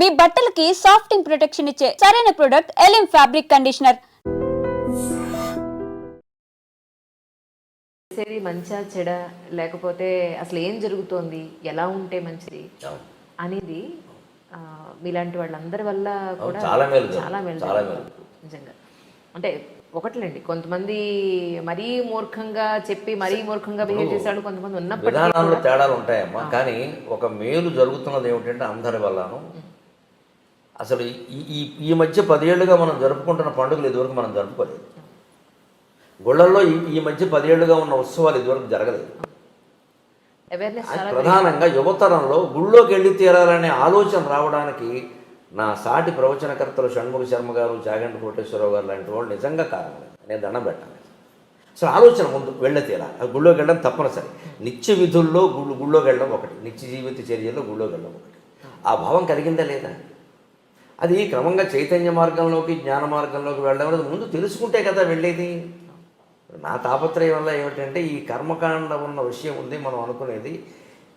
మీ బట్టలకి సాఫ్టింగ్ ప్రొటెక్షన్ ఇచ్చే సరైన ప్రొడక్ట్ ఎలిమ్ ఫ్యాబ్రిక్ కండిషనర్ చేసేది మంచా చెడ లేకపోతే అసలు ఏం జరుగుతోంది ఎలా ఉంటే మంచిది. అనేది మీలాంటి వాళ్ళందరి వల్ల కూడా చాలా మేలు. చాలా. నిజంగా అంటే ఒకట్లేండి కొంతమంది మరీ మూర్ఖంగా చెప్పి మరీ మూర్ఖంగా బిహేవ్ చేశాడు కొంతమంది ఉన్నప్పటికీ విధానాల్లో తేడాలు ఉంటాయమ్మా కానీ ఒక మేలు జరుగుతున్నది ఏమిటంటే అందరి వల్లను అసలు ఈ ఈ ఈ మధ్య పదేళ్ళుగా మనం జరుపుకుంటున్న పండుగలు ఇదివరకు మనం జరుపుకోలేదు. గుళ్ళల్లో ఈ ఈ మధ్య పదేళ్ళుగా ఉన్న ఉత్సవాలు ఇదివరకు జరగలేదు. ప్రధానంగా యువతరంలో గుళ్ళోకి వెళ్ళి తీరాలనే ఆలోచన రావడానికి నా సాటి ప్రవచనకర్తలు షణ్ముఖ శర్మ గారు చాగంటి కోటేశ్వరరావు గారు లాంటి వాళ్ళు నిజంగా కారణం నేను దండం పెట్టాలి. అసలు ఆలోచన ముందు వెళ్ళే తీరాలి. ఆ గుళ్ళోకి వెళ్ళడం తప్పనిసరి. నిత్య విధుల్లో గుళ్ళు గుళ్ళోకి వెళ్ళడం ఒకటి. నిత్య జీవిత చర్యల్లో గుళ్ళోకి వెళ్ళడం ఒకటి. ఆ భావం కలిగిందా లేదా? అది క్రమంగా చైతన్య మార్గంలోకి జ్ఞాన మార్గంలోకి వెళ్ళడం అనేది ముందు తెలుసుకుంటే కదా వెళ్ళేది. నా తాపత్రయం వల్ల ఏమిటంటే ఈ కర్మకాండ ఉన్న విషయం ఉంది మనం అనుకునేది.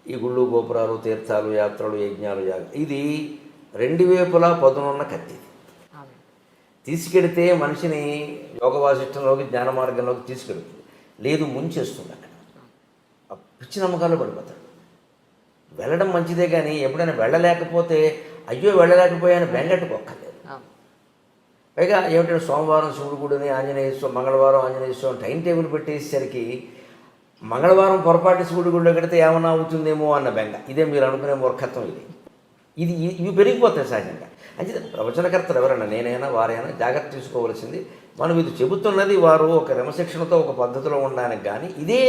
ఈ గుళ్ళు గోపురాలు తీర్థాలు యాత్రలు యజ్ఞాలు యాగ. ఇది రెండు వైపులా పదునున్న కత్తి. తీసుకెడితే మనిషిని యోగ వాసిష్టంలోకి జ్ఞాన మార్గంలోకి తీసుకెడుతుంది. లేదు ముంచేస్తుంది అక్కడ. పిచ్చి నమ్మకాలు పడిపోతాడు. వెళ్ళడం మంచిదే కానీ ఎప్పుడైనా వెళ్ళలేకపోతే అయ్యో వెళ్ళలేకపోయాను బెంగట్టుకోక్కర్లేదు అవును. పైగా ఏమిటంటే సోమవారం శివుడు గుడిని ఆంజనేయ స్వామి మంగళవారం ఆంజనేయ స్వామి టైం టేబుల్ పెట్టేసరికి మంగళవారం పొరపాటు శివుడి గుడిలో కడితే ఏమన్నా అవుతుందేమో అన్న బెంగ. ఇదే మీరు అనుకునే మూర్ఖత్వం ఇది. ఇది ఇవి పెరిగిపోతాయి సహజంగా. అంటే ప్రవచనకర్తలు ఎవరైనా నేనైనా వారైనా జాగ్రత్త తీసుకోవలసింది. మనం ఇది చెబుతున్నది వారు ఒక క్రమశిక్షణతో ఒక పద్ధతిలో ఉండడానికి కానీ ఇదే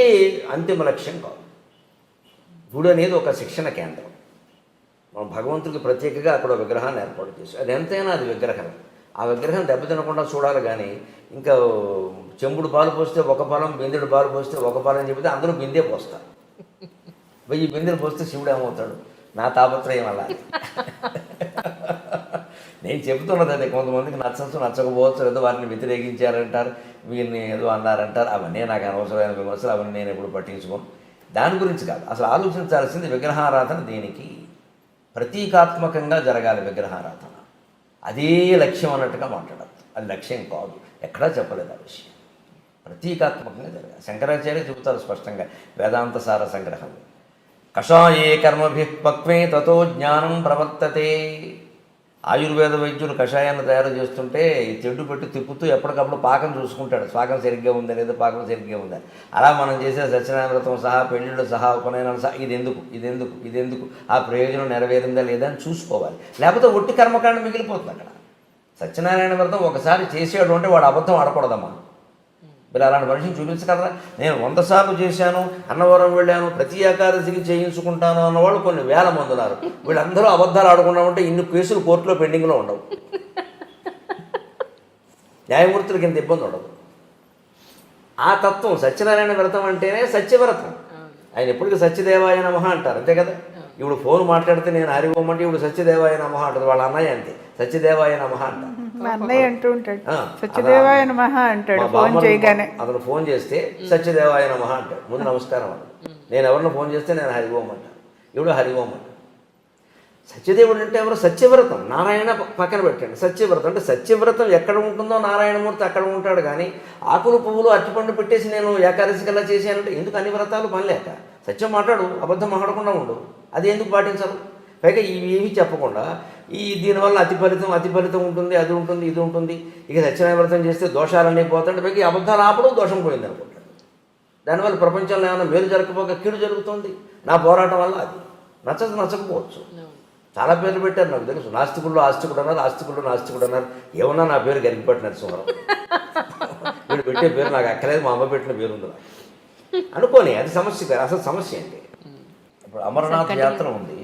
అంతిమ లక్ష్యం కాదు. గుడి అనేది ఒక శిక్షణ కేంద్రం. మనం భగవంతుడికి ప్రత్యేకంగా అక్కడ విగ్రహాన్ని ఏర్పాటు చేసి అది ఎంతైనా అది విగ్రహం. ఆ విగ్రహం దెబ్బతినకుండా చూడాలి కానీ ఇంకా చెంబుడు పాలు పోస్తే ఒక పాలం బిందెడు పాలు పోస్తే ఒక పాలం చెబితే అందరూ బిందే పోస్తారు. వెయ్యి బిందెలు పోస్తే శివుడు ఏమవుతాడు? నా తాపత్రయం అలా. నేను చెబుతున్నది అదే కొంతమందికి నచ్చచ్చు నచ్చకపోవచ్చు ఏదో వారిని వ్యతిరేకించారంటారు వీరిని ఏదో అన్నారంటారు అవన్నీ నాకు అనవసరమైన విమర్శలు అవన్నీ నేను ఎప్పుడు పట్టించుకోను. దాని గురించి కాదు అసలు ఆలోచించాల్సింది విగ్రహారాధన దేనికి? ప్రతీకాత్మకంగా జరగాలి విగ్రహారాధన. అదే లక్ష్యం అన్నట్టుగా మాట్లాడద్దు అది లక్ష్యం కాదు. ఎక్కడా చెప్పలేదు ఆ విషయం. ప్రతీకాత్మకంగా జరగాలి. శంకరాచార్య చెబుతారు స్పష్టంగా వేదాంత సార సంగ్రహం. కషాయే కర్మభి పక్వే తతో జ్ఞానం ప్రవర్తతే. ఆయుర్వేద వైద్యులు కషాయాన్ని తయారు చేస్తుంటే ఈ చెడ్డు పెట్టి తిప్పుతూ ఎప్పటికప్పుడు పాకం చూసుకుంటాడు. పాకం సరిగ్గా ఉందా లేదా పాకం సరిగ్గా ఉందా? అలా మనం చేసే సత్యనారాయణ వ్రతం సహా పెళ్ళిళ్ళు సహా ఉపనయనాలు సహా ఇది ఎందుకు ఇది ఎందుకు ఇది ఎందుకు ఆ ప్రయోజనం నెరవేరిందా లేదా అని చూసుకోవాలి. లేకపోతే ఒట్టి కర్మకాండ మిగిలిపోతుంది అక్కడ. సత్యనారాయణ వ్రతం ఒకసారి చేసాడు అంటే వాడు అబద్ధం ఆడకూడదమ్మా. మీరు అలాంటి మనిషిని చూపించగలరా? నేను వంద సార్లు చేశాను అన్నవరం వెళ్ళాను ప్రతి ఏకాదశికి చేయించుకుంటాను అన్నవాళ్ళు కొన్ని వేల మంది ఉన్నారు. వీళ్ళందరూ అబద్ధాలు ఆడుకున్నా ఉంటే ఇన్ని కేసులు కోర్టులో పెండింగ్లో ఉండవు. న్యాయమూర్తులకి ఇంత ఇబ్బంది ఉండదు. ఆ తత్వం సత్యనారాయణ వ్రతం అంటేనే సత్యవ్రతం. ఆయన ఎప్పటికీ సత్యదేవాయ నమః అంటారు అంతే కదా? ఇప్పుడు ఫోన్ మాట్లాడితే నేను అంటే ఇప్పుడు సత్యదేవాయ నమః అంటారు వాళ్ళ అన్నయ్య అంతే. సత్యదేవాయ నమః అంటారు. మా అన్నయ్య అంటూ ఉంటాడు. సత్యదేవాయ నమః అంటాడు. ఫోన్ చేయగానే. అతను ఫోన్ చేస్తే సత్యదేవాయ నమః అంటాడు. ముందు నమస్కారం అంట నేను ఎవరిని ఫోన్ చేస్తే నేను హరి ఓం అంటాను ఇప్పుడు హరి ఓం అంట సత్యదేవుడు అంటే ఎవరు? సత్యవ్రతం. నారాయణ పక్కన పెట్టండి. సత్యవ్రతం అంటే సత్యవ్రతం ఎక్కడ ఉంటుందో నారాయణమూర్తి అక్కడ ఉంటాడు కానీ ఆకులు పువ్వులు అరటిపండు పెట్టేసి నేను ఏకాదశి కల్లా చేశానంటే ఎందుకు అన్ని వ్రతాలు పని లేక? సత్యం మాట్లాడు. అబద్ధం మాట్లాడకుండా ఉండు. అది ఎందుకు పాటించరు? పైగా ఇవి ఏమీ చెప్పకుండా ఈ దీనివల్ల అతి ఫలితం అతి ఫలితం ఉంటుంది అది ఉంటుంది ఇది ఉంటుంది. ఇక సత్యనారాయణ వ్రతం చేస్తే దోషాలన్నీ పోతాయి పైగా ఈ అబద్ధాలు ఆపడం దోషం పోయింది అనుకుంటాడు దానివల్ల ప్రపంచంలో ఏమైనా మేలు జరగకపోక కీడు జరుగుతుంది. నా పోరాటం వల్ల అది. నచ్చదు నచ్చకపోవచ్చు. చాలా పేర్లు పెట్టారు నాకు తెలుసు. నాస్తికుల్లో ఆస్తికుడు అన్నారు ఆస్తికుల్లో నాస్తికుడు అన్నారు. ఏమన్నా నా పేరు గరిగిపట్టి నరసింహరావు వీడు పెట్టే పేరు నాకు అక్కలేదు మా అమ్మ పెట్టిన పేరు ఉంది నాకు. అనుకోని అది సమస్య కాదు. అసలు సమస్య ఏంటి? ఇప్పుడు అమరనాథ్ యాత్ర ఉంది.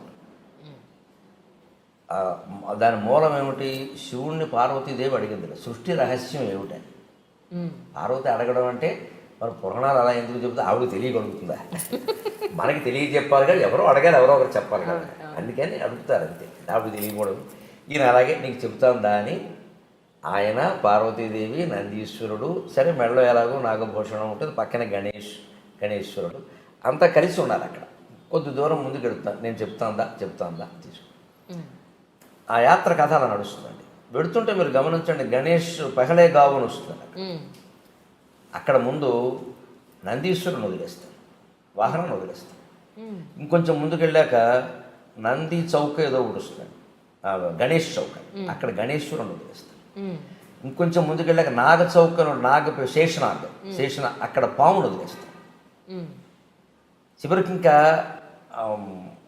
ఆ, దాని మూలం ఏమిటి? శివుణ్ణి పార్వతీదేవి అడిగింది సృష్టి రహస్యం ఏమిటని పార్వతి అడగడం అంటే మరి పురాణాలు అలా ఎందుకు చెబుతా? ఆవిడ తెలియగలుగుతుందా? మనకి తెలియజెప్పాలి కదా. ఎవరో అడగాలి ఎవరో ఒకరు చెప్పాలి కదా. అందుకని అడుగుతారు అంతే. ఆవిడ తెలియకూడదు. ఈయన అలాగే నీకు చెబుతాందా అని ఆయన పార్వతీదేవి నందీశ్వరుడు సరే మెడలో ఎలాగో నాగభూషణం ఉంటుంది పక్కన గణేష్ గణేశ్వరుడు. అంతా కలిసి ఉన్నారు అక్కడ. కొద్ది దూరం ముందుకు వెళ్తాను నేను చెప్తాందా? చెప్తాందా? తీసుకు. ఆ యాత్ర కథ అలా నడుస్తుందండి. వెడుతుంటే మీరు గమనించండి గణేష్ పహలే గావును వస్తుంది అక్కడ. ముందు నందీశ్వరుని వదిలేస్తాను వాహనం వదిలేస్తాను ఇంకొంచెం ముందుకు వెళ్ళాక నంది చౌక ఏదో ఒకటి వస్తుంది గణేష్ చౌక. అక్కడ గణేశ్వరుని వదిలేస్తాను ఇంకొంచెం ముందుకు వెళ్ళాక నాగ చౌకను నాగ శేషనాగ. శేషన అక్కడ పామును వదిలేస్తాను చివరికి ఇంకా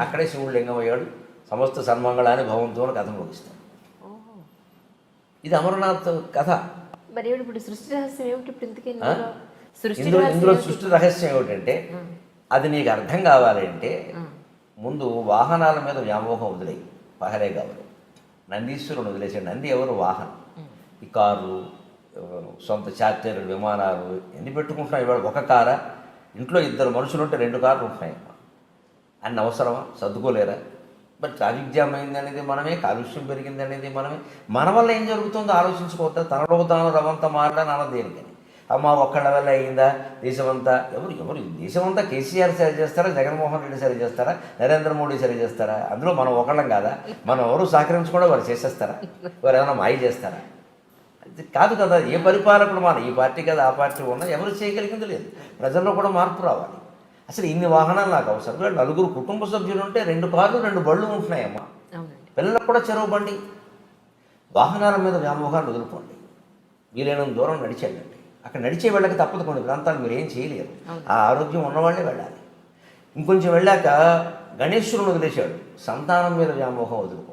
అక్కడే శివుడు లింగం అయ్యాడు. సమస్త సన్మంగళాన్ని భవంతో అని కథ ముగిస్తాడు. ఇది అమరనాథ్ కథ. మరి ఇప్పుడు సృష్టి రహస్యం ఏమిటి ఇప్పుడు? ఇందులో? సృష్టి ఇందులో? సృష్టి రహస్యం ఏమిటంటే అది నీకు అర్థం కావాలి అంటే ముందు వాహనాల మీద వ్యామోహం వదిలేయి. పహరే కావాలి నందీశ్వరుని వదిలేసాడు నంది ఎవరు? వాహనం. ఈ కార్లు ఎవరు సొంత చార్టర్లు విమానాలు ఎన్ని పెట్టుకుంటున్నాయి ఇవాళ ఒక కారా? ఇంట్లో ఇద్దరు మనుషులు ఉంటే రెండు కార్లు ఉంటున్నాయి. అన్న అవసరమా? సర్దుకోలేరా? బట్ ట్రాఫిక్ జామ్ అయింది అనేది మనమే కాలుష్యం పెరిగింది అనేది మనమే. మన వల్ల ఏం జరుగుతుందో ఆలోచించుకోవద్దా? తనలో తాను రవంతా మారడానికి అన్నది దేనికని? అమ్మ ఒక్కళ్ళ వల్ల అయిందా దేశమంతా? ఎవరు ఎవరు? దేశమంతా కేసీఆర్ సరి చేస్తారా? జగన్మోహన్ రెడ్డి సరి చేస్తారా? నరేంద్ర మోడీ సరి చేస్తారా? అందులో మనం ఒకళ్ళం కాదా? మనం ఎవరు సహకరించకుండా వారు చేసేస్తారా? వారు ఏమైనా మాయ చేస్తారా? అది కాదు కదా ఏ పరిపాలకుడు మన ఈ పార్టీ కదా ఆ పార్టీ ఉన్నా ఎవరు చేయగలిగింది లేదు. ప్రజల్లో కూడా మార్పు రావాలి. అసలు ఇన్ని వాహనాలు నాకు అవసరం. నలుగురు కుటుంబ సభ్యులు ఉంటే రెండు కార్లు రెండు బళ్ళు ఉంటున్నాయమ్మా. పిల్లలకు కూడా చెరువు బండి. వాహనాల మీద వ్యామోహాలు వదులుకోండి. వీలైనంత దూరం నడిచేయండి. అక్కడ నడిచే వెళ్ళక తప్పదు కొన్ని ప్రాంతాలు మీరు ఏం చేయలేరు ఆ ఆరోగ్యం ఉన్నవాళ్ళే వెళ్ళాలి. ఇంకొంచెం వెళ్ళాక గణేశ్వరుని వదిలేశాడు. సంతానం మీద వ్యామోహం వదులుకోండి.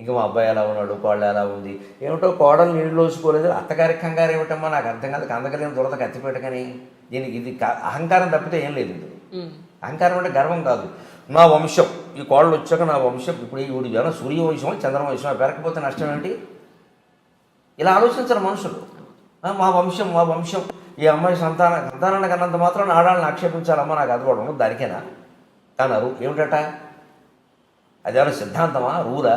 ఇంకా మా అబ్బాయి ఎలా ఉన్నాడు కోళ్ళు ఎలా ఉంది? ఏమిటో కోడలు నీళ్ళు లోసుకోలేదు అత్తగారి కంగారు ఏమిటమ్మా? నాకు అర్థం కాదు. కందకలేని దురద కత్తిపెట్టకని దీనికి ఇది అహంకారం తప్పితే ఏం లేదు అహంకారం అంటే గర్వం కాదు. నా వంశం. ఈ కోళ్ళు వచ్చాక నా వంశం. ఇప్పుడు ఈవిడి జనం సూర్యవంశం చంద్రవంశం పెరకపోతే నష్టం ఏంటి ఇలా ఆలోచించరు మనుషులు. మా వంశం మా వంశం. ఈ అమ్మాయి సంతాన సంతానానికి అన్నంత మాత్రం ఆడాలని ఆక్షేపించాలమ్మా నాకు అది కూడా ఉండదు. దానికేనా? అన్నారు ఏమిటట? అదేమైనా సిద్ధాంతమా? రూరా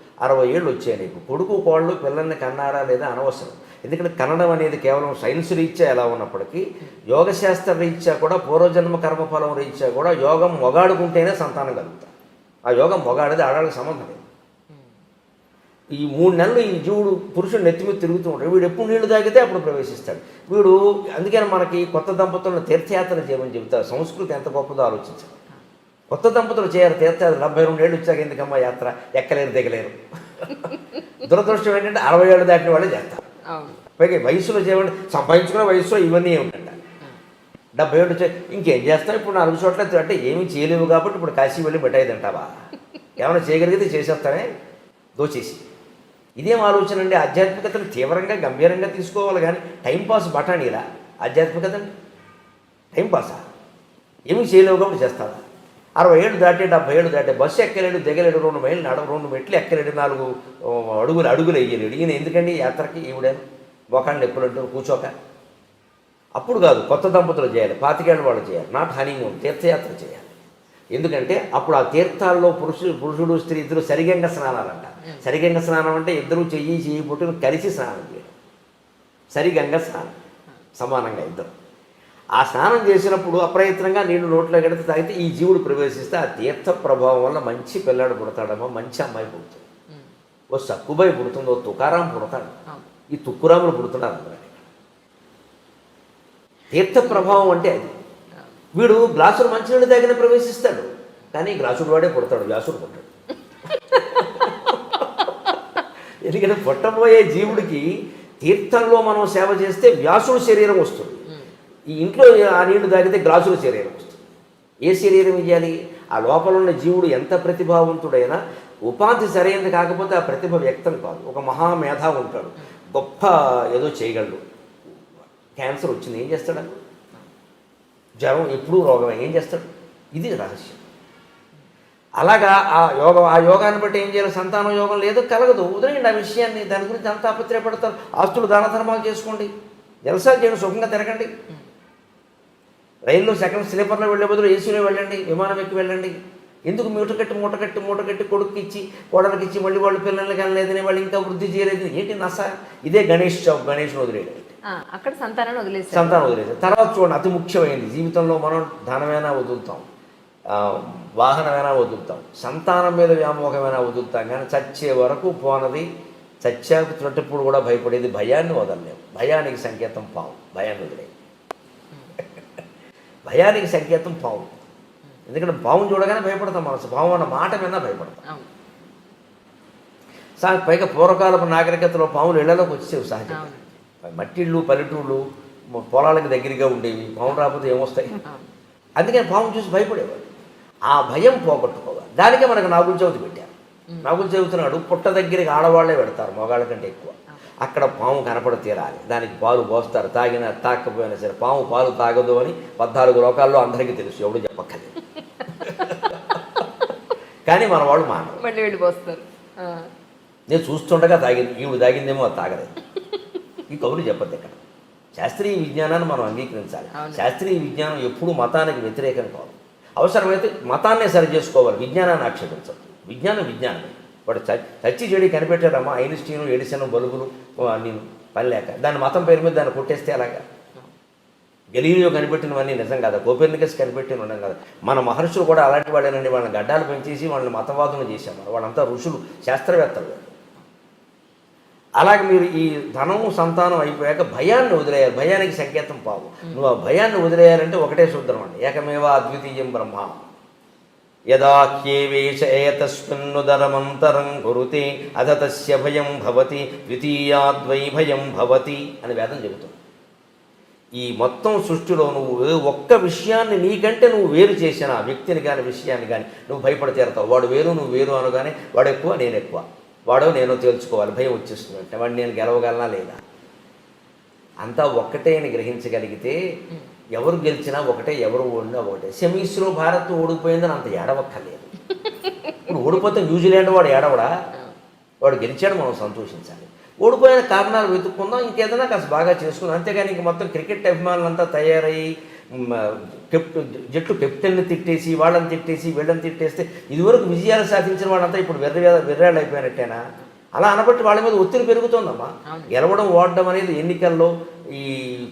అరవై ఏళ్ళు వచ్చాయి నీకు. కొడుకు కోళ్ళు పిల్లల్ని కన్నారా లేదా అనవసరం. ఎందుకంటే కన్నడం అనేది కేవలం సైన్స్ రీత్యా ఎలా ఉన్నప్పటికీ యోగశాస్త్ర రీత్యా కూడా పూర్వజన్మ కర్మఫలం రీత్యా కూడా యోగం మొగాడుకుంటేనే సంతానం కలుగుతాం ఆ యోగం మొగాడేది ఆడాళ్ళకి సంబంధం లేదు. ఈ మూడు నెలలు ఈ జీవుడు పురుషుడు నెత్తి మీద తిరుగుతూ ఉంటాడు. వీడు ఎప్పుడు నీళ్ళు తాగితే అప్పుడు ప్రవేశిస్తాడు. వీడు అందుకని మనకి కొత్త దంపతులను తీర్థయాత్ర చేయమని చెబుతారు. సంస్కృతి ఎంత గొప్పదో ఆలోచించాలి కొత్త దంపతులు చేయాలి తీర్థయాత్ర. డెబ్బై రెండు ఏళ్ళు వచ్చాక ఎందుకమ్మా యాత్ర? ఎక్కలేరు దిగలేరు. దురదృష్టం ఏంటంటే అరవై ఏళ్ళు దాటిన వాళ్ళే చేస్తారు. పైగా వయసులో చేయమంటే సంపాదించుకున్న వయసులో ఇవన్నీ ఏమిటంట డెబ్బై ఏళ్ళు వచ్చాయి ఇంకేం చేస్తావు? ఇప్పుడు నాలుగు చోట్ల అంటే ఏమీ చేయలేవు కాబట్టి ఇప్పుడు కాశీ వెళ్ళి మిఠాయి తింటావా? ఏమైనా చేయగలిగితే చేసేస్తానే? దోచేసి. ఇదేం ఆలోచన అండి? ఆధ్యాత్మికతను తీవ్రంగా గంభీరంగా తీసుకోవాలి కానీ టైంపాస్ బఠానీలా? ఆధ్యాత్మికత టైంపాసా ఏమీ చేయలేవు కాబట్టి చేస్తావా? అరవై ఏళ్ళు దాటి డెబ్బై ఏళ్ళు దాటి బస్సు ఎక్కలేడు దిగలేడు రెండు మైళ్ళు నడవ రెండు మెట్లు ఎక్కలేడు నాలుగు అడుగులు అడుగులు వేయలేడు. ఈయన ఎందుకండి? యాత్రకి ఈవిడేను ఒకళ్ళు ఎప్పుడంటూ కూర్చోక. అప్పుడు కాదు కొత్త దంపతులు చేయాలి పాతికేళ్ళ వాళ్ళు చేయాలి నాట్ హనీమూన్ తీర్థయాత్ర చేయాలి. ఎందుకంటే అప్పుడు ఆ తీర్థాల్లో పురుషుడు పురుషుడు స్త్రీ ఇద్దరు సరిగంగ స్నానాలంట. సరిగంగ స్నానం అంటే ఇద్దరు చెయ్యి చెయ్యి పుట్టును కలిసి స్నానం చేయడం. సరిగంగ స్నానం. సమానంగా ఇద్దరు. ఆ స్నానం చేసినప్పుడు అప్రయత్నంగా నీళ్ళు నోట్లో కడితే తాగితే ఈ జీవుడు ప్రవేశిస్తే ఆ తీర్థ ప్రభావం వల్ల మంచి పిల్లాడు పుడతాడమ్మా మంచి అమ్మాయి పుడుతుంది. ఓ సక్కుబాయి పుడుతుంది ఓ తుకారాం పుడతాడు. ఈ తుక్కురాములు పుడుతున్నారు అందరూ తీర్థ ప్రభావం అంటే అది. వీడు గ్లాసులు మంచినీళ్ళు తాగిన ప్రవేశిస్తాడు కానీ గ్లాసుడు వాడే పుడతాడు గ్లాసుడు పుట్టాడు. ఎందుకంటే పుట్టబోయే జీవుడికి తీర్థంలో మనం సేవ చేస్తే వ్యాసుడు శరీరం వస్తుంది. ఈ ఇంట్లో ఆ నీళ్ళు తాగితే గ్లాసుల శరీరం వస్తుంది. ఏ శరీరం ఇవ్వాలి ఆ లోపల ఉన్న జీవుడు ఎంత ప్రతిభావంతుడైనా ఉపాధి సరైనది కాకపోతే ఆ ప్రతిభ వ్యక్తం కాదు. ఒక మహామేధ ఉంటాడు. గొప్ప ఏదో చేయగలడు. క్యాన్సర్ వచ్చింది ఏం చేస్తాడు? జ్వరం ఎప్పుడూ రోగమే ఏం చేస్తాడు? ఇది రహస్యం. అలాగా ఆ యోగం ఆ యోగాన్ని బట్టి ఏం చేయాలి? సంతాన యోగం లేదు కలగదు. వదిలేయండి ఆ విషయాన్ని. దాని గురించి అంత ఆపత్రయపడతారు ఆస్తులు దాన ధర్మాలు చేసుకోండి. జలసాలు చేయండి సుఖంగా తిరగండి. రైల్లో సెకండ్ స్లీపర్లో వెళ్ళే బదులు ఏసీలో వెళ్ళండి విమానం ఎక్కి వెళ్ళండి. ఎందుకు మూట కట్టి మూట కట్టి మూట కట్టి కొడుకు ఇచ్చి కోడలికి ఇచ్చి మళ్ళీ వాళ్ళు పిల్లల్ని కనలేదని వాళ్ళు ఇంకా వృద్ధి చేయలేదు? ఏంటి నస? ఇదే గణేష్ చౌక్ గణేష్ను వదిలేయడం. ఆ, అక్కడ సంతానాన్ని వదిలేస్తారు సంతానం వదిలేసాం తర్వాత చూడండి అతి ముఖ్యమైనది. జీవితంలో మనం ధనమైనా వదులుతాం. వాహనమైనా వదులుతాం. సంతానం మీద వ్యామోహమైనా వదులుతాం. కానీ చచ్చే వరకు పోనది. చచ్చాకు చుట్టప్పుడు కూడా భయపడేది భయాన్ని వదలలేము భయానికి సంకేతం పాము భయాన్ని వదిలే. భయానికి సంకేతం పాము ఎందుకంటే పాము చూడగానే భయపడతాం మనసు. పాము అన్న మాట మీద భయపడతాం. సా పైగా పూర్వకాలపు నాగరికతలో పాములు ఇళ్ళలోకి వచ్చేవి సహజంగా. మట్టిళ్ళు పల్లెటూళ్ళు పొలాలకు దగ్గరగా ఉండేవి. పాము రాకపోతే ఏమొస్తాయి? అందుకని పాము చూసి భయపడేవాడు ఆ భయం పోగొట్టుకోవాలి. దానికే మనకు నాగుల చవితి పెట్టారు. నాగుల చవితి నాడు పుట్ట దగ్గరికి ఆడవాళ్ళే పెడతారు మగాళ్ళ కంటే ఎక్కువ. అక్కడ పాము కనపడ తీరాలి. దానికి పాలు పోస్తారు. తాగినా తాకపోయినా సరే పాము పాలు తాగదు అని పద్నాలుగు లోకాల్లో అందరికీ తెలుసు. ఎవడు చెప్పక్కర్లేదు. కానీ మన వాళ్ళు మానరు. మళ్ళీ వెళ్ళిపోస్తారు నేను చూస్తుండగా తాగింది ఈవిడ తాగిందేమో అది తాగలేదు. ఈ కబుర్లు చెప్పద్దు ఇక్కడ. శాస్త్రీయ విజ్ఞానాన్ని మనం అంగీకరించాలి. శాస్త్రీయ విజ్ఞానం ఎప్పుడూ మతానికి వ్యతిరేకం కాదు. అవసరమైతే మతాన్నే సరి చేసుకోవాలి. విజ్ఞానాన్ని ఆక్షేపించదు విజ్ఞానం విజ్ఞానమే. వాడు చచ్చి చెడి కనిపెట్టారమ్మా ఐన్స్టీను ఎడిసన్ బల్బులు నేను పని లేక దాని మతం పేరు మీద దాన్ని కొట్టేస్తే అలాగా గలీలియో కనిపెట్టినవన్నీ నిజం కాదా? కోపెర్నికస్ కనిపెట్టిన నిజం కాదా? మన మహర్షులు కూడా అలాంటి వాళ్ళేనండి వాళ్ళని గడ్డాలు పెంచేసి వాళ్ళని మతవాదులు చేశాం వాళ్ళంతా ఋషులు శాస్త్రవేత్తలు. అలాగే మీరు ఈ ధనము సంతానం అయిపోయాక భయాన్ని వదిలేయాలి. భయానికి సంకేతం పావు. నువ్వు ఆ భయాన్ని వదిలేయాలంటే ఒకటే సూత్రం అండి. ఏకమేవ అద్వితీయం బ్రహ్మ. యదాఖ్యేవేశ ఏతస్మిన్నుదరమంతరం కురుతే అధ తస్య భయం భవతి ద్వితీయాద్వై భయం భవతి అని వేదం చెబుతుంది. ఈ మొత్తం సృష్టిలో నువ్వు ఒక్క విషయాన్ని నీకంటే నువ్వు వేరు చేసిన ఆ వ్యక్తిని కానీ విషయాన్ని కానీ నువ్వు భయపడి తీరతావు. వాడు వేరు నువ్వు వేరు అనగానే వాడు ఎక్కువ నేను ఎక్కువ. వాడో నేను తేల్చుకోవాలి భయం వచ్చేస్తుంది అంటే వాడిని నేను గెలవగలనా లేదా? అంతా ఒక్కటే అని గ్రహించగలిగితే ఎవరు గెలిచినా ఒకటే ఎవరు ఓడినా ఒకటే. సెమీస్లో భారత్ ఓడిపోయిందని అంత ఏడవక్కర్లేదు. ఇప్పుడు ఓడిపోతే న్యూజిలాండ్ వాడు ఏడవడా? వాడు గెలిచాడు మనం సంతోషించాలి. ఓడిపోయిన కారణాలు వెతుక్కుందాం ఇంకేదైనా కాస్త బాగా చేసుకుందాం. అంతేగాని ఇంక మొత్తం క్రికెట్ అభిమానులంతా తయారయ్యి మ, కెప్ట్ జట్టు కెప్టెన్ని తిట్టేసి వాళ్ళని తిట్టేసి వీళ్ళని తిట్టేస్తే ఇదివరకు విజయాలు సాధించిన వాళ్ళంతా ఇప్పుడు వెర్ర వెర్రాళ్ళు అయిపోయినట్టేనా? అలా అనబట్టి వాళ్ళ మీద ఒత్తిడి పెరుగుతోందమ్మా. గెలవడం ఓడడం అనేది ఎన్నికల్లో ఈ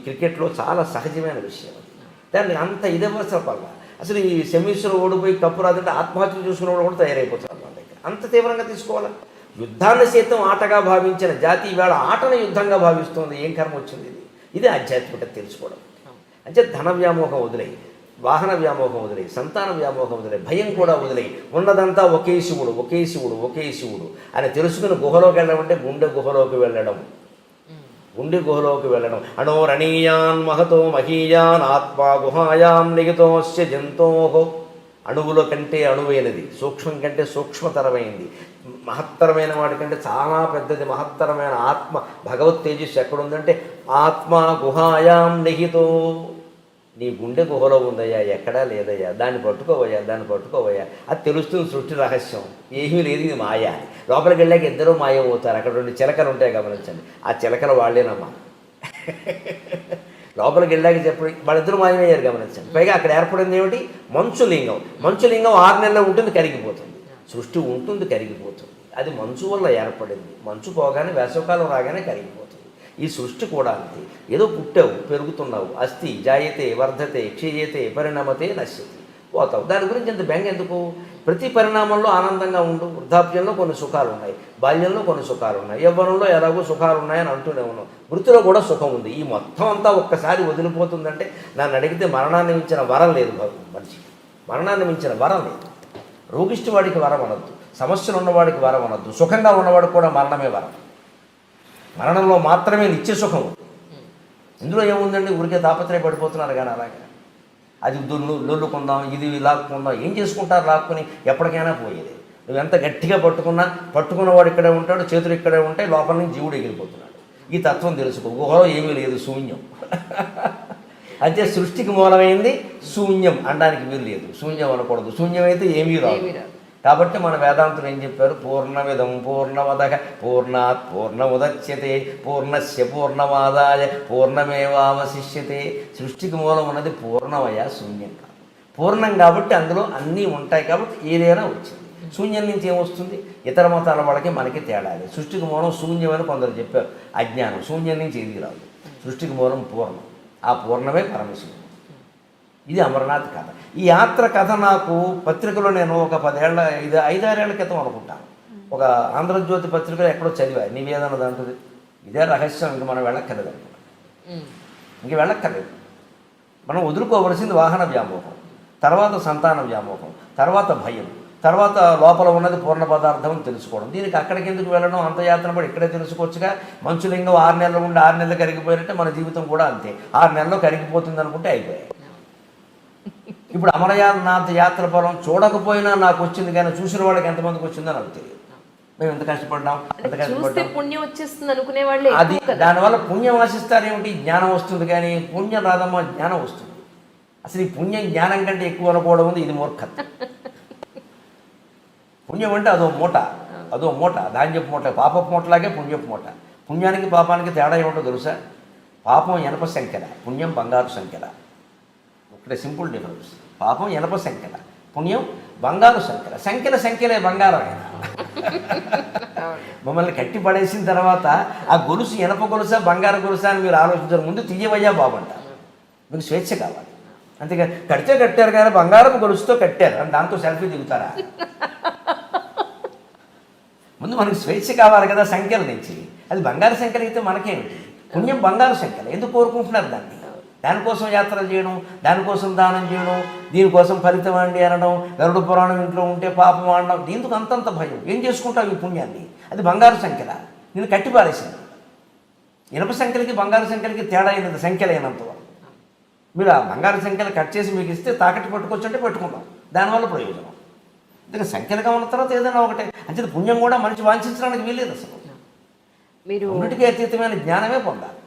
క్రికెట్లో చాలా సహజమైన విషయం అది. దాన్ని అంత ఇదవసరం వల్ల అసలు ఈ సెమీస్లో ఓడిపోయి కప్పు రాదంటే ఆత్మహత్య చూసుకున్న వాళ్ళు కూడా తయారైపోతారు మన దగ్గర అంత తీవ్రంగా తీసుకోవాలా? యుద్ధాన్ని సైతం ఆటగా భావించిన జాతి ఇవాళ ఆటను యుద్ధంగా భావిస్తోంది. ఏం కర్మ వచ్చింది ఇది? ఇది ఆధ్యాత్మికత తెలుసుకోవడం. అంటే ధన వ్యామోహం వదిలేయి. వాహన వ్యామోహం వదిలే సంతాన వ్యామోహం వదిలే భయం కూడా వదిలే ఉన్నదంతా ఒకే శివుడు ఒకే శివుడు ఒకే శివుడు అని తెలుసుకుని గుహలోకి వెళ్ళడం అంటే గుండె గుహలోకి వెళ్ళడం. గుండె గుహలోకి వెళ్ళడం. అణోరణీయాన్ మహతో మహీయాన్ ఆత్మా గుహాయాం నిగితోస్య జంతోహో అణువుల కంటే అణువైనది సూక్ష్మం కంటే సూక్ష్మతరమైంది. మహత్తరమైన వాటి కంటే చాలా పెద్దది మహత్తరమైన ఆత్మ. భగవత్ తేజస్సు ఎక్కడుందంటే ఆత్మ గుహాయాం నిహితో. నీ గుండె గుహలో ఉందయ్యా ఎక్కడా లేదయ్యా దాన్ని పట్టుకోవయ్యా దాన్ని పట్టుకోవయ్యా. అది తెలుస్తుంది సృష్టి రహస్యం. ఏమీ లేదు ఇది మాయ లోపలికి వెళ్ళాక ఇద్దరూ మాయ అవుతారు అక్కడ రెండు చిలకలు ఉంటాయి గమనించండి. ఆ చిలకలు వాళ్ళేనమ్మా. లోపలికి వెళ్ళాక చెప్పండి వాళ్ళిద్దరు మాయమయ్యారు గమనించండి. పైగా అక్కడ ఏర్పడింది ఏమిటి? మంచు లింగం మంచు లింగం ఆరు నెలలు ఉంటుంది కరిగిపోతుంది. సృష్టి ఉంటుంది కరిగిపోతుంది. అది మంచు వల్ల ఏర్పడింది. మంచు పోగానే వేసవకాలం రాగానే కరిగిపోతుంది. ఈ సృష్టి కూడా అంతే. ఏదో పుట్టావు పెరుగుతున్నావు అస్థి జాయతే వర్ధతే క్షీయతే పరిణమతే నశ్యతి. పోతావు. దాని గురించి ఇంత బెంగ ఎందుకు? ప్రతి పరిణామంలో ఆనందంగా ఉండు. వృద్ధాప్యంలో కొన్ని సుఖాలు ఉన్నాయి బాల్యంలో కొన్ని సుఖాలు ఉన్నాయి యవ్వనంలో ఎలాగో సుఖాలు ఉన్నాయని అంటూనే ఉన్నాం వృత్తిలో కూడా సుఖం ఉంది. ఈ మొత్తం అంతా ఒక్కసారి వదిలిపోతుందంటే నన్ను అడిగితే మరణాన్ని మించిన వరం లేదు మనిషి మనిషికి. మరణాన్ని మించిన వరం లేదు. రోగిష్టి వాడికి వరం అనొద్దు. సమస్యలు ఉన్నవాడికి వరం అనొద్దు. సుఖంగా ఉన్నవాడికి కూడా మరణమే వరం. మరణంలో మాత్రమే నిత్య సుఖం ఇందులో ఏముందండి? ఊరికే తాపత్రయ పడిపోతున్నారు కానీ అలాగే. అది దొల్లు లొల్లుకుందాం ఇది లాక్కుందాం ఏం చేసుకుంటారు లాక్కుని? ఎప్పటికైనా పోయేది. నువ్వు ఎంత గట్టిగా పట్టుకున్నా పట్టుకున్నవాడు ఇక్కడే ఉంటాడు చేతులు ఇక్కడే ఉంటాయి లోపల నుంచి జీవుడు ఎగిరిపోతున్నాడు. ఈ తత్వం తెలుసుకో. గుహలో ఏమీ లేదు శూన్యం. అంటే సృష్టికి మూలమైంది శూన్యం అనడానికి వీలు లేదు. శూన్యం అనకూడదు. శూన్యం అయితే ఏమీ ఏమీ రాదు. కాబట్టి మన వేదాంతులు ఏం చెప్పారు? పూర్ణమిదం పూర్ణమదక పూర్ణాత్ పూర్ణముదచ్యతే పూర్ణస్య పూర్ణమాదాయ పూర్ణమేవావశిష్యతే. సృష్టికి మూలం ఉన్నది పూర్ణమయ శూన్యం కాదు. పూర్ణం కాబట్టి అందులో అన్నీ ఉంటాయి కాబట్టి ఏదైనా వచ్చింది. శూన్యం నుంచి ఏమొస్తుంది ఇతర మతాల వాళ్ళకి మనకి తేడా సృష్టికి మూలం శూన్యం అని కొందరు చెప్పారు. అజ్ఞానం శూన్యం నుంచి ఏది రాదు. సృష్టికి మూలం పూర్ణం. ఆ పూర్ణమే పరమశివుడు. ఇది అమర్నాథ్ కథ. ఈ యాత్ర కథ నాకు పత్రికలో నేను ఒక పదేళ్ళ ఐదు ఐదారేళ్ళ క్రితం అనుకుంటాను. ఒక ఆంధ్రజ్యోతి పత్రికలో ఎక్కడో చదివా నివేదన దాంట్లో ఇదే రహస్యం. ఇంక మనం వెళ్ళక్కర్లేదు అనుకున్నాను ఉమ్. ఇంక వెళ్ళక్కర్లేదు. మనం వదులుకోవలసింది వాహన వ్యామోహం. తర్వాత సంతాన వ్యామోహం. తర్వాత భయం. తర్వాత లోపల ఉన్నది పూర్ణ పదార్థం అని తెలుసుకోవడం. దీనికి అక్కడికి ఎందుకు వెళ్ళడం? అంత యాత్ర పడి ఇక్కడే తెలుసుకోవచ్చుగా. మంచులింగం ఆరు నెలలు ఉండి ఆరు నెలలు కరిగిపోయినట్టే మన జీవితం కూడా అంతే. ఆరు నెలల్లో కరిగిపోతుంది అనుకుంటే అయిపోయాయి. ఇప్పుడు అమరనాథ్ యాత్ర ఫలం చూడకపోయినా నాకు వచ్చింది కానీ చూసిన వాళ్ళకి ఎంతమందికి వచ్చిందో నాకు తెలియదు. మేము ఎంత కష్టపడ్డాం ఎంత కష్టపడ్డాం. పుణ్యం వచ్చేస్తుంది అనుకునే వాళ్ళే అది. దానివల్ల పుణ్యం ఆశిస్తారేమిటి? జ్ఞానం వస్తుంది కానీ పుణ్యం రాదమ్మా జ్ఞానం వస్తుంది. అసలు ఈ పుణ్యం జ్ఞానం కంటే ఎక్కువ అనుకోవడం ఉంది ఇది మూర్ఖత్వం. పుణ్యం అంటే అదో మూట అదో మూట ధాన్యపు మూట పాపపు మూటలాగే పుణ్యపు మూట. పుణ్యానికి పాపానికి తేడా ఏమిటో తెలుసా? పాపం ఎనప సంఖ్యల పుణ్యం బంగారు సంఖ్యల ఒకటే సింపుల్ డిఫరెన్స్. పాపం ఎనప సంఖ్యల పుణ్యం బంగారు సంఖ్యల సంఖ్యల సంఖ్యలే బంగారం మమ్మల్ని కట్టి పడేసిన తర్వాత ఆ గొలుసు ఎనప గొలుసా బంగారు గొలుసా అని మీరు ఆలోచించడం ముందు తీయవయ్యా బాబంటారు మీకు స్వేచ్ఛ కావాలి. అంతేగాని కడితే కట్టారు కానీ బంగారం గొలుసుతో కట్టారు అని దాంతో సెల్ఫీ దిగుతారా? ముందు మనకు స్వేచ్ఛ కావాలి కదా సంఖ్యల నుంచి అది బంగారు సంఖ్యలు అయితే మనకేమిటి? పుణ్యం బంగారు సంఖ్యలు ఎందుకు కోరుకుంటున్నారు దాన్ని? దానికోసం యాత్రలు చేయడం దానికోసం దానం చేయడం దీనికోసం ఫలితం అండి అనడం గరుడ పురాణం ఇంట్లో ఉంటే పాపం ఆడడం దీనికి అంతంత భయం. ఏం చేసుకుంటావు ఈ పుణ్యాన్ని? అది బంగారు సంఖ్యల? నేను కట్టి పారేసింది ఇనప సంఖ్యలకి బంగారు సంఖ్యలకి తేడా అయినది సంఖ్యలు అయినంత వరకు. మీరు ఆ బంగారు సంఖ్యలు కట్ చేసి మీకు ఇస్తే తాకట్టు పట్టుకొచ్చుంటే పెట్టుకుందాం. దానివల్ల ప్రయోజనం. ఇంకా సంఖ్యలుగా ఉన్న తర్వాత ఏదైనా ఒకటే. అంటే పుణ్యం కూడా మనిషి వాంఛించడానికి వీలేదు అసలు. మీరు అన్నిటికీ అతీతమైన జ్ఞానమే పొందాలి.